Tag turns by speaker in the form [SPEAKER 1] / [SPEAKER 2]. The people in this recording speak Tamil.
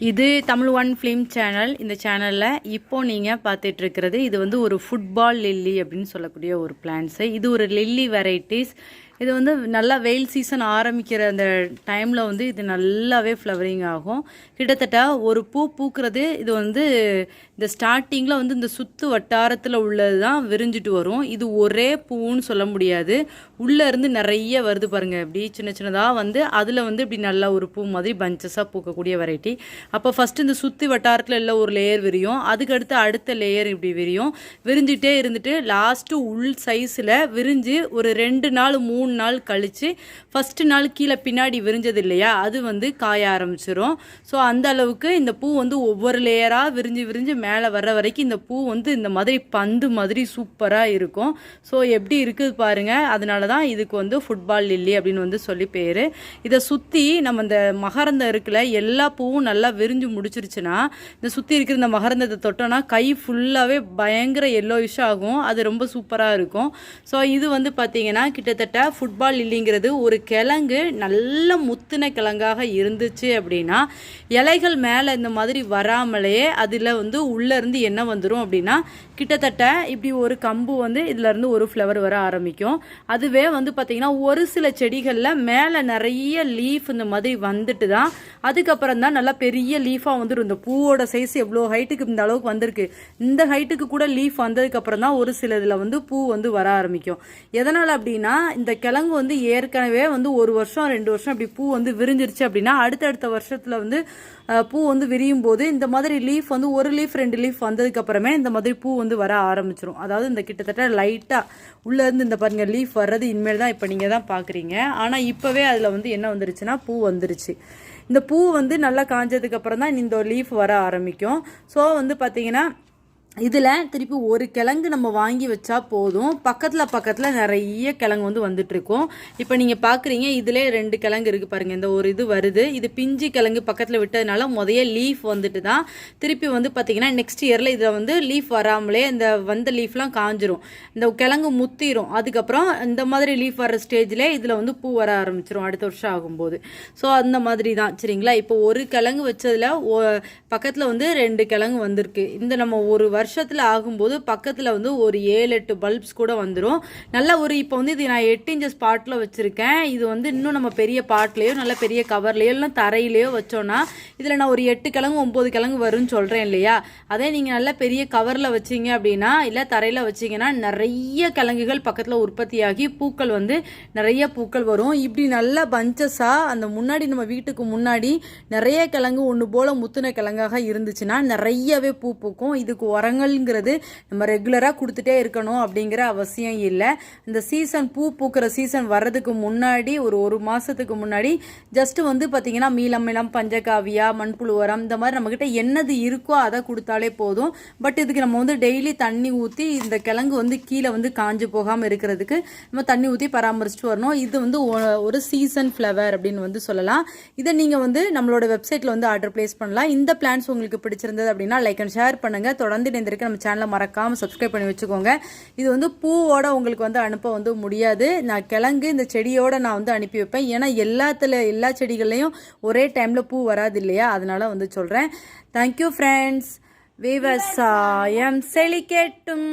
[SPEAKER 1] இது தமிழ் ஒன் ஃபிலிம் சேனல் இந்த சேனலில் இப்போ நீங்கள் பார்த்துட்டு இருக்கிறது இது வந்து ஒரு ஃபுட்பால் லில்லி அப்படின்னு சொல்லக்கூடிய ஒரு பிளான்ஸு இது ஒரு லில்லி வெரைட்டிஸ் இது வந்து நல்லா வெயில் சீசன் ஆரம்பிக்கிற அந்த டைமில் வந்து இது நல்லாவே ஃப்ளவரிங் ஆகும். கிட்டத்தட்ட ஒரு பூ பூக்கிறது இது வந்து இந்த ஸ்டார்டிங்கில் வந்து இந்த சுற்று வட்டாரத்தில் உள்ளது தான் விரிஞ்சிட்டு வரும். இது ஒரே பூன்னு சொல்ல முடியாது. உள்ளே இருந்து நிறைய வருது பாருங்கள் இப்படி சின்ன சின்னதாக வந்து அதில் வந்து இப்படி நல்லா ஒரு பூ மாதிரி பஞ்சஸாக பூக்கக்கூடிய வெரைட்டி அப்போ ஃபஸ்ட்டு இந்த சுற்றி வட்டாரத்தில் எல்லாம் ஒரு லேயர் விரியும். அதுக்கடுத்து அடுத்த லேயர் இப்படி விரியும். விரிஞ்சிட்டே இருந்துட்டு லாஸ்ட்டு உள் சைஸில் விரிஞ்சு ஒரு ரெண்டு நாள் மூணு மூணு நாள் கழித்து ஃபஸ்ட்டு நாள் கீழே பின்னாடி விரிஞ்சது இல்லையா? அது வந்து காய ஆரம்பிச்சிரும். ஸோ அந்த அளவுக்கு இந்த பூ வந்து ஒவ்வொரு லேயராக விரிஞ்சு விரிஞ்சு மேலே வர்ற வரைக்கும் இந்த பூ வந்து இந்த மாதிரி பந்து மாதிரி சூப்பராக இருக்கும். ஸோ எப்படி இருக்குது பாருங்கள் அதனால தான் இதுக்கு வந்து ஃபுட்பால் லில்லி அப்படின்னு வந்து சொல்லி பேர். இதை சுற்றி நம்ம இந்த மகரந்தம் இருக்குல்ல எல்லா பூவும் நல்லா விரிஞ்சு முடிச்சிருச்சுன்னா இந்த சுற்றி இருக்கிற இந்த மகரந்தத்தை தொட்டோன்னா கை ஃபுல்லாகவே பயங்கர எல்லோயிஷ் ஆகும். அது ரொம்ப சூப்பராக இருக்கும். ஸோ இது வந்து பார்த்தீங்கன்னா கிட்டத்தட்ட ஃபுட்பால் இல்லைங்கிறது ஒரு கிழங்கு நல்ல முத்தின கிழங்காக இருந்துச்சு அப்படின்னா இலைகள் மேலே இந்த மாதிரி வராமலே அதில் வந்து உள்ளேருந்து என்ன வந்துடும் அப்படின்னா கிட்டத்தட்ட இப்படி ஒரு கம்பு வந்து இதுலேருந்து ஒரு ஃப்ளவர் வர ஆரம்பிக்கும். அதுவே வந்து பார்த்திங்கன்னா ஒரு சில செடிகளில் மேலே நிறைய லீஃப் இந்த மாதிரி வந்துட்டு தான் அதுக்கப்புறம் தான் நல்லா பெரிய லீஃபாக வந்துடும் இந்த பூவோட சைஸ் எவ்வளோ ஹைட்டுக்கு இந்த அளவுக்கு வந்திருக்கு. இந்த ஹைட்டுக்கு கூட லீஃப் வந்ததுக்கப்புறம் தான் ஒரு சில இதில் வந்து பூ வந்து வர ஆரம்பிக்கும். எதனால் அப்படின்னா இந்த கிழங்கு வந்து ஏற்கனவே வந்து ஒரு வருஷம் ரெண்டு வருஷம் அப்படி பூ வந்து விரிஞ்சிருச்சு அப்படின்னா அடுத்தடுத்த வருஷத்தில் வந்து பூ வந்து விரியும் போது இந்த மாதிரி லீஃப் வந்து ஒரு லீஃப் ரெண்டு லீஃப் வந்ததுக்கப்புறமே இந்த மாதிரி பூ வந்து வர ஆரம்பிச்சிரும். அதாவது இந்த கிட்டத்தட்ட லைட்டாக உள்ளேருந்து இந்த பாருங்க லீஃப் வர்றது இனிமேல் தான் இப்போ நீங்கள் தான் பார்க்குறீங்க ஆனால் இப்போவே அதில் வந்து என்ன வந்துருச்சுன்னா பூ வந்துருச்சு. இந்த பூ வந்து நல்லா காஞ்சதுக்கப்புறம் தான் இந்த லீஃப் வர ஆரம்பிக்கும். ஸோ வந்து பார்த்தீங்கன்னா இதில் திருப்பி ஒரு கிழங்கு நம்ம வாங்கி வச்சா போதும். பக்கத்தில் பக்கத்தில் நிறைய கிழங்கு வந்து வந்துட்டுருக்கோம். இப்போ நீங்கள் பார்க்குறீங்க இதிலே ரெண்டு கிழங்கு இருக்குது பாருங்கள் இந்த ஒரு இது வருது. இது பிஞ்சு கிழங்கு பக்கத்தில் விட்டதுனால முதைய லீஃப் வந்துட்டு தான் திருப்பி வந்து பார்த்திங்கன்னா நெக்ஸ்ட் இயரில் இதில் வந்து லீஃப் வராமலே இந்த வந்த லீஃப்லாம் காஞ்சிரும். இந்த கிழங்கு முத்திரும். அதுக்கப்புறம் இந்த மாதிரி லீஃப் வர ஸ்டேஜில் இதில் வந்து பூ வர ஆரம்பிச்சிரும். அடுத்த வருஷம் ஆகும்போது. ஸோ அந்த மாதிரி தான் சரிங்களா? இப்போ ஒரு கிழங்கு வச்சதில் பக்கத்தில் வந்து ரெண்டு கிழங்கு வந்திருக்கு. இந்த நம்ம ஒரு வருஷத்தில் ஆகும்போது பக்கத்தில் வந்து ஒரு ஏழு எட்டு பல்ப்ஸ் கூட வந்துடும் நல்ல ஒரு இப்போ வந்து இது நான் எட்டு இன்ச்சஸ் பாட்டில் வச்சுருக்கேன். இது வந்து இன்னும் நம்ம பெரிய பாட்லேயோ நல்ல பெரிய கவர்லேயோ இல்லை தரையிலையோ வச்சோன்னா இதில் நான் ஒரு எட்டு கிழங்கு ஒம்பது கிழங்கு வரும்னு சொல்கிறேன் இல்லையா? அதே நீங்கள் நல்ல பெரிய கவரில் வச்சீங்க அப்படின்னா இல்லை தரையில் வச்சிங்கன்னா நிறைய கிழங்குகள் பக்கத்தில் உற்பத்தியாகி பூக்கள் வந்து நிறைய பூக்கள் வரும். இப்படி நல்ல பஞ்சஸாக அந்த முன்னாடி நம்ம வீட்டுக்கு முன்னாடி நிறைய கிழங்கு ஒன்று போல் முத்துன கிழங்காக இருந்துச்சுன்னா நிறையவே பூ பூக்கும். இதுக்கு உரம் உரங்கள்ங்கிறது நம்ம ரெகுலராக கொடுத்துட்டே இருக்கணும் அப்படிங்கிற அவசியம் இல்லை. இந்த சீசன் பூ பூக்கிற சீசன் வர்றதுக்கு முன்னாடி ஒரு ஒரு மாதத்துக்கு முன்னாடி ஜஸ்ட் வந்து பார்த்தீங்கன்னா மீளமிளம் பஞ்சகாவியா மண்புழு உரம் இந்த மாதிரி நம்மக்கிட்ட என்னது இருக்கோ அதை கொடுத்தாலே போதும். பட் இதுக்கு நம்ம வந்து டெய்லி தண்ணி ஊற்றி இந்த கிழங்கு வந்து கீழே வந்து காஞ்சு போகாமல் இருக்கிறதுக்கு நம்ம தண்ணி ஊற்றி பராமரிச்சுட்டு வரணும். இது வந்து ஒரு சீசன் ஃப்ளவர் அப்படின்னு வந்து சொல்லலாம். இதை நீங்கள் வந்து நம்மளோட வெப்சைட்டில் வந்து ஆர்டர் பிளேஸ் பண்ணலாம். இந்த பிளான்ஸ் உங்களுக்கு பிடிச்சிருந்தது அப்படின்னா லைக் அண்ட் ஷேர் பண்ணுங்கள் தொடர்ந்து இணைந்திருக்க நம்ம சேனலை மறக்காமல் சப்ஸ்கிரைப் பண்ணி வச்சுக்கோங்க. இது வந்து பூவோட உங்களுக்கு வந்து அனுப்ப வந்து முடியாது. நான் கிழங்கு இந்த செடியோட நான் வந்து அனுப்பி வைப்பேன். ஏன்னா எல்லாத்துல எல்லா செடிகள்லையும் ஒரே டைமில் பூ வராது இல்லையா? அதனால வந்து சொல்கிறேன் தேங்க்யூ ஃப்ரெண்ட்ஸ் விவசாயம் செழிக்கட்டும்.